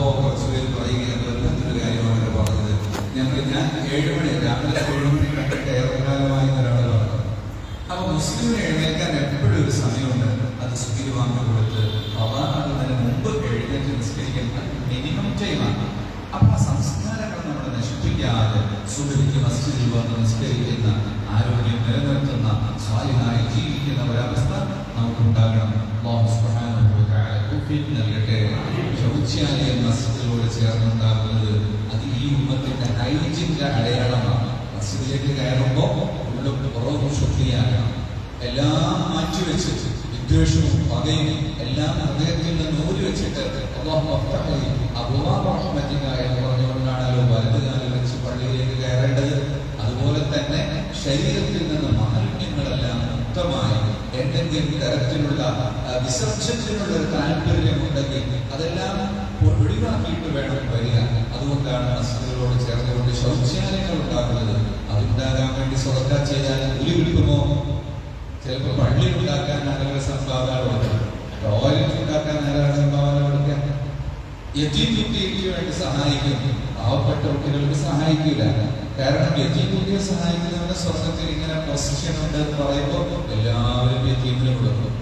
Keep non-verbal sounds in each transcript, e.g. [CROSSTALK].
അപ്പോ കുറച്ച് പേര് പറയുകയാണ് വല്ലാത്തൊരു കാര്യമാണ് പറഞ്ഞത്. ഞങ്ങൾ ഞാൻ ഏഴ് മണി രാവിലെ ഏഴ് മണി കണ്ടിട്ട് ഏറെക്കാലമായി ഒരാൾ പറഞ്ഞു അപ്പോൾ മുസ്ലിമിന് എഴുന്നേൽക്കാൻ എപ്പോഴും ഒരു സമയമുണ്ട്. അത് സുഖിൽ വാങ്ങി കൊടുത്ത് അള്ളാഹുന്നതിന് മുമ്പ് എഴുന്നേറ്റ് നിസ്കരിക്കുന്ന മിനിമം ടൈമാണ് അപ്പോൾ ആ സംസ്കാരങ്ങൾ നമ്മൾ നശിപ്പിക്കാതെ സുഖിക്ക് മസ്ജിദിൽ വന്ന് നിസ്കരിക്കുന്ന ആരോഗ്യം നിലനിർത്തുന്ന സ്വാധീനമായി ജീവിക്കുന്ന ഒരവസ്ഥ നമുക്കുണ്ടാകണം. നൽകട്ടെ. ശൗച്യാലയം മസ്ജിദിലൂടെ ചേർന്നുണ്ടാകുന്നത് അത് ഈ ഉമ്മത്തിന്റെ ഹൈജിന്റെ അടയാളമാണ്. മസ്ജിദിലേക്ക് കയറുമ്പോൾ ഉള്ളും പുറവും ശുദ്ധിയാകണം എല്ലാം മാറ്റിവെച്ച് വിദ്വേഷവും പകയും എല്ലാം ഹൃദയത്തിൽ നിന്ന് ഊരി വെച്ചിട്ട് എന്ന് പറഞ്ഞുകൊണ്ടാണല്ലോ വലതുകാലിൽ വെച്ച് പള്ളിയിലേക്ക് കയറേണ്ടത്. അതുപോലെ തന്നെ ശരീരത്തിൽ നിന്ന് മാലിന്യങ്ങളെല്ലാം മുക്തമായി എന്തെങ്കിലും തരത്തിലുള്ള വിസർജനത്തിനുള്ള ഒരു താല്പര്യമുണ്ടെങ്കിൽ അതെല്ലാം ഒഴിവാക്കിയിട്ട് വേണം വരിക. അതുകൊണ്ടാണ് മസ്ജിദുകളോട് ചേർന്നുകൊണ്ട് ശൗചാലയങ്ങൾ ഉണ്ടാക്കുന്നത്. അതുണ്ടാകാൻ വേണ്ടി സ്വതക്ക ചെയ്താൽ ഉലി കിട്ടുമോ? ചിലപ്പോൾ പള്ളി ഉണ്ടാക്കാൻ ആളുകൾ സംഭാവന കൊടുക്കുക ടോയ്ലറ്റ് ഉണ്ടാക്കാൻ ആരാണ് സംഭാവന കൊടുക്കുക എത്തി കുട്ടിക്ക് വേണ്ടി സഹായിക്കും. പാവപ്പെട്ട കുട്ടികൾക്ക് സഹായിക്കില്ല. കാരണം യതീം കുട്ടിയെ സഹായിക്കുന്നവന്റെ സ്വർഗത്തിൽ ഇങ്ങനെ പൊസിഷൻ ഉണ്ട് എന്ന് പറയുമ്പോൾ എല്ലാവരും യത്തീമിനെ കൊടുക്കും.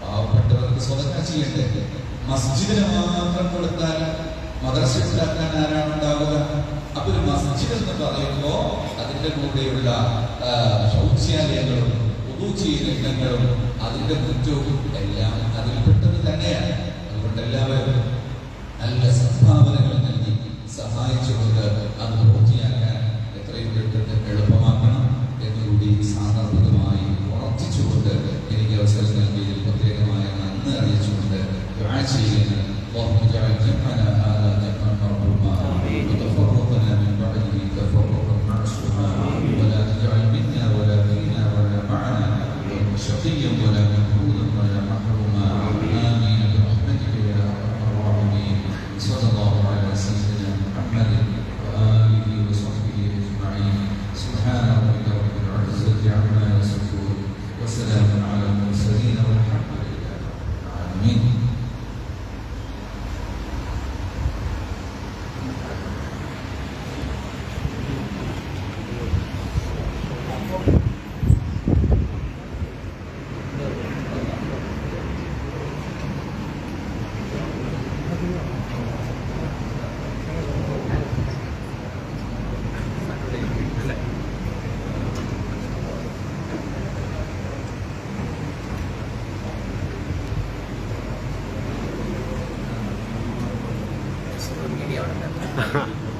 പാവപ്പെട്ടവർക്ക് സ്വതക്ക ചെയ്യട്ടെ. മസ്ജിദിന് മാത്രം കൊടുത്താൽ മദ്രസ ഉണ്ടാക്കാൻ ആരാണ് ഉണ്ടാവുക? അപ്പൊ ഒരു മസ്ജിദ് എന്ന് പറയുമ്പോൾ അതിന്റെ കൂടെയുള്ള ശൗചാലയങ്ങളും ചെയ്യുന്നങ്ങളും അതിന്റെ കുറ്റവും എല്ലാം അതിൽപ്പെട്ടത് തന്നെയാണ്. അതുകൊണ്ട് എല്ലാവരും سيدنا. اللهم اجعل جمعنا هذا جمعا مرحوما. وتفرقنا من بعده تفرقا معصوما. ولا تجعل منا ولا فينا ولا معنا شقيا ولا مكرودا ولا محروما. آمين. برحمتك يا أرحم الراحمين. صلى الله على سيدنا محمد وآله وصحبه أجمعين. سبحان ربك رب العزة عما يصفون. وسلام على المرسلين والحمد لله العالمين. out. [LAUGHS]